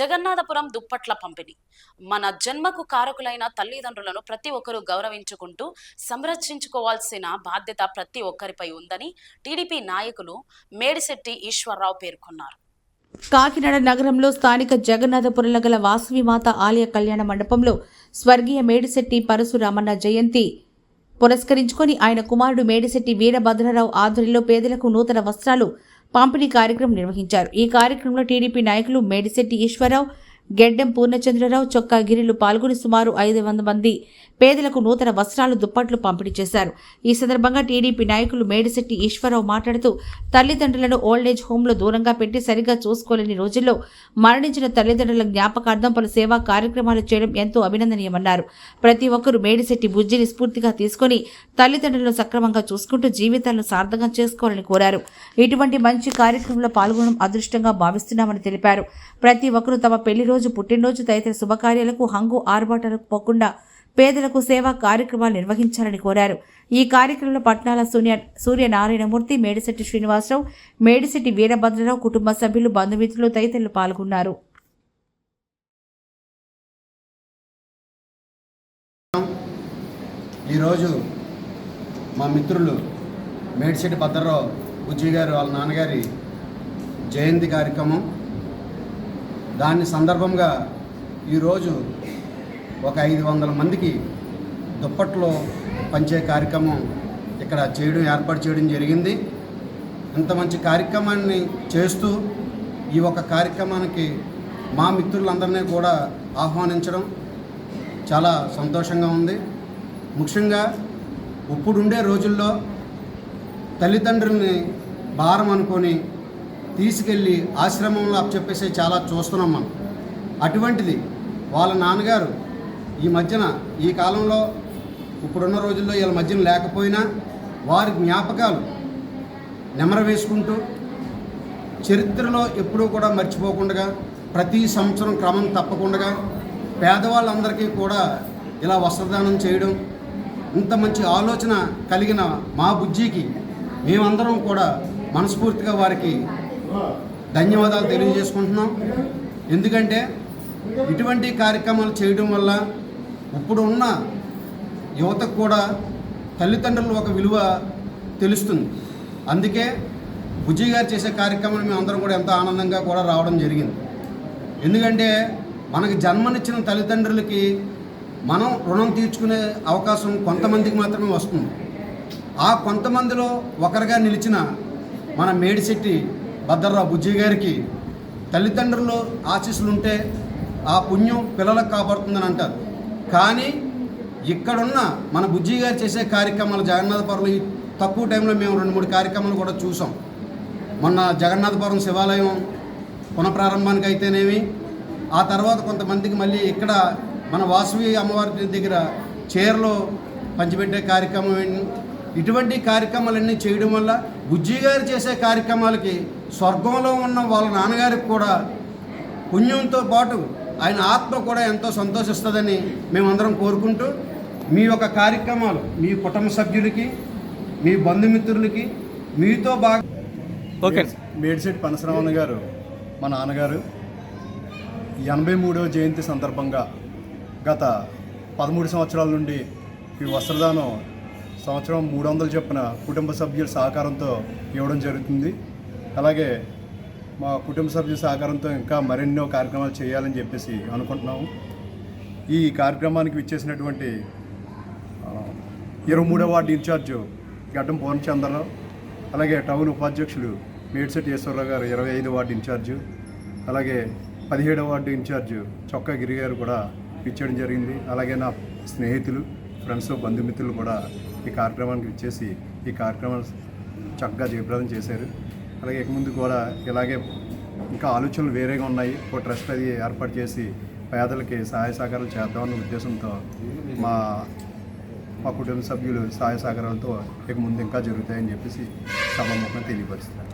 జగన్నాథపురం దుప్పట్ల పంపిణీ. మన జన్మకు కారకులైన తల్లిదండ్రులను ప్రతి ఒక్కరూ గౌరవించుకుంటూ సంరక్షించుకోవాల్సిన బాధ్యత ప్రతి ఒక్కరిపై ఉందని టీడీపీ నాయకులు మేడిశెట్టి ఈశ్వరరావు పేర్కొన్నారు. కాకినాడ నగరంలో స్థానిక జగన్నాథపురంలో గల వాసువిమాత ఆలయ కళ్యాణ మండపంలో స్వర్గీయ మేడిశెట్టి పరశురామన్న జయంతి పురస్కరించుకొని ఆయన కుమారుడు మేడిశెట్టి వీరభద్రరావు ఆధ్వర్యంలో పేదలకు నూతన వస్త్రాలు పంపిణీ కార్యక్రమం నిర్వహించారు. ఈ కార్యక్రమంలో టీడీపీ నాయకులు మేడిశెట్టి ఈశ్వరరావు గెడ్డెం పూర్ణచంద్రరావు చొక్కా గిరిలు పాల్గొని సుమారు ఐదు వంద మంది పేదలకు నూతన వస్త్రాలు దుప్పట్లు పంపిణీ చేశారు. ఈ సందర్భంగా టీడీపీ నాయకులు మేడిశెట్టి ఈశ్వరరావు మాట్లాడుతూ తల్లిదండ్రులను ఓల్డేజ్ హోంలో దూరంగా పెట్టి సరిగా చూసుకోలేని రోజుల్లో మరణించిన తల్లిదండ్రుల జ్ఞాపకార్థం పలు సేవా కార్యక్రమాలు చేయడం ఎంతో అభినందనీయమన్నారు. ప్రతి ఒక్కరూ మేడిశెట్టి బుజ్జిని స్ఫూర్తిగా తీసుకొని తల్లిదండ్రులను సక్రమంగా చూసుకుంటూ జీవితాలను సార్థకం చేసుకోవాలని కోరారు. ఇటువంటి మంచి కార్యక్రమంలో పాల్గొనడం అదృష్టంగా భావిస్తున్నామని తెలిపారు. ప్రతి ఒక్కరూ తమ పెళ్ళి రోజు పుట్టినరోజు తదితర శుభకార్యాలకు హంగు ఆర్భాటాలకు పోకుండా పేదలకు సేవా కార్యక్రమాలు నిర్వహించాలని కోరారు. ఈ కార్యక్రమంలో పట్నాల సూర్య సూర్యనారాయణమూర్తి మేడిశెట్టి శ్రీనివాసరావు మేడిశెట్టి వీరభద్రరావు కుటుంబ సభ్యులు బంధుమిత్రులు తదితరులు పాల్గొన్నారు. ఈరోజు మా మిత్రులు మేడిశెట్టి భద్రరావు బుజ్జి గారు వాళ్ళ నాన్నగారి జయంతి కార్యక్రమం దాని సందర్భంగా ఈరోజు ఒక ఐదు వందల మందికి దుప్పట్లో పంచే కార్యక్రమం ఇక్కడ చేయడం ఏర్పాటు చేయడం జరిగింది. ఇంత మంచి కార్యక్రమాన్ని చేస్తూ ఈ ఒక కార్యక్రమానికి మా మిత్రులందరినీ కూడా ఆహ్వానించడం చాలా సంతోషంగా ఉంది. ముఖ్యంగా ఇప్పుడుండే రోజుల్లో తల్లిదండ్రుల్ని భారం అనుకొని తీసుకెళ్ళి ఆశ్రమంలో అప్పచెప్పేసి చాలా చూస్తున్నాం మనం. అటువంటిది వాళ్ళ నాన్నగారు ఈ మధ్యన ఈ కాలంలో ఇప్పుడున్న రోజుల్లో వీళ్ళ మధ్యన లేకపోయినా వారి జ్ఞాపకాలు నెమర వేసుకుంటూ చరిత్రలో ఎప్పుడూ కూడా మర్చిపోకుండా ప్రతి సంవత్సరం క్రమం తప్పకుండా పేదవాళ్ళందరికీ కూడా ఇలా వస్త్రదానం చేయడం ఇంత మంచి ఆలోచన కలిగిన మా బుజ్జికి మేమందరం కూడా మనస్ఫూర్తిగా వారికి ధన్యవాదాలు తెలియజేసుకుంటున్నాం. ఎందుకంటే ఇటువంటి కార్యక్రమాలు చేయడం వల్ల ఇప్పుడు ఉన్న యువతకు కూడా తల్లిదండ్రులు ఒక విలువ తెలుస్తుంది. అందుకే బుజ్జి గారు చేసే కార్యక్రమాన్ని మేము అందరం కూడా ఎంతో ఆనందంగా కూడా రావడం జరిగింది. ఎందుకంటే మనకి జన్మనిచ్చిన తల్లిదండ్రులకి మనం రుణం తీర్చుకునే అవకాశం కొంతమందికి మాత్రమే వస్తుంది. ఆ కొంతమందిలో ఒకరిగా నిలిచిన మన మేడిశెట్టి భద్రరావు బుజ్జి గారికి తల్లిదండ్రులు ఆశీస్సులుంటే ఆ పుణ్యం పిల్లలకు కాపాడుతుందని అంటారు. కానీ ఇక్కడున్న మన బుజ్జి గారు చేసే కార్యక్రమాలు జగన్నాథపురం తక్కువ టైంలో మేము రెండు మూడు కార్యక్రమాలు కూడా చూసాం. మొన్న జగన్నాథపురం శివాలయం పునఃప్రారంభానికి అయితేనేమి ఆ తర్వాత కొంతమందికి మళ్ళీ ఇక్కడ మన వాసవి అమ్మవారి దగ్గర చీరలో పంచిపెట్టే కార్యక్రమం ఇటువంటి కార్యక్రమాలన్నీ చేయడం వల్ల బుజ్జి గారు చేసే కార్యక్రమాలకి స్వర్గంలో ఉన్న వాళ్ళ నాన్నగారికి కూడా పుణ్యంతో పాటు ఆయన ఆత్మ కూడా ఎంతో సంతోషిస్తుందని మేమందరం కోరుకుంటూ మీ యొక్క కార్యక్రమాలు మీ కుటుంబ సభ్యులకి మీ బంధుమిత్రులకి మీతో బాగా ఓకే. మేడిశెట్టి పనసరామన్న గారు మా నాన్నగారు ఎనభై మూడవ జయంతి సందర్భంగా గత పదమూడు సంవత్సరాల నుండి ఈ వస్త్రదానం సంవత్సరం మూడు వందలు చొప్పున కుటుంబ సభ్యుల సహకారంతో ఇవ్వడం జరుగుతుంది. అలాగే మా కుటుంబ సభ్యుల సహకారంతో ఇంకా మరెన్నో కార్యక్రమాలు చేయాలని చెప్పేసి అనుకుంటున్నాము. ఈ కార్యక్రమానికి విచ్చేసినటువంటి ఇరవై మూడవ వార్డు ఇన్ఛార్జ్ గడ్డం పూర్ణచంద్రరావు అలాగే టౌన్ ఉపాధ్యక్షులు మేడిశెట్టి ఈశ్వరరావు గారు ఇరవై ఐదు వార్డు ఇన్ఛార్జు అలాగే పదిహేడవ వార్డు ఇన్ఛార్జ్ చొక్కా గిరి గారు కూడా ఇచ్చేయడం జరిగింది. అలాగే నా స్నేహితులు ఫ్రెండ్స్ బంధుమిత్రులు కూడా ఈ కార్యక్రమానికి ఇచ్చేసి ఈ కార్యక్రమం చక్కగా జయప్రదం చేశారు. అలాగే ఇక ముందు కూడా ఇలాగే ఇంకా ఆలోచనలు వేరేగా ఉన్నాయి. ఒక ట్రస్ట్ అది ఏర్పాటు చేసి పేదలకి సహాయ సహకారాలు చేద్దామన్న ఉద్దేశంతో మా మా కుటుంబ సభ్యులు సహాయ సహకారాలతో ఇక ముందు ఇంకా జరుగుతాయని చెప్పేసి సభాముఖం తెలియపరుస్తారు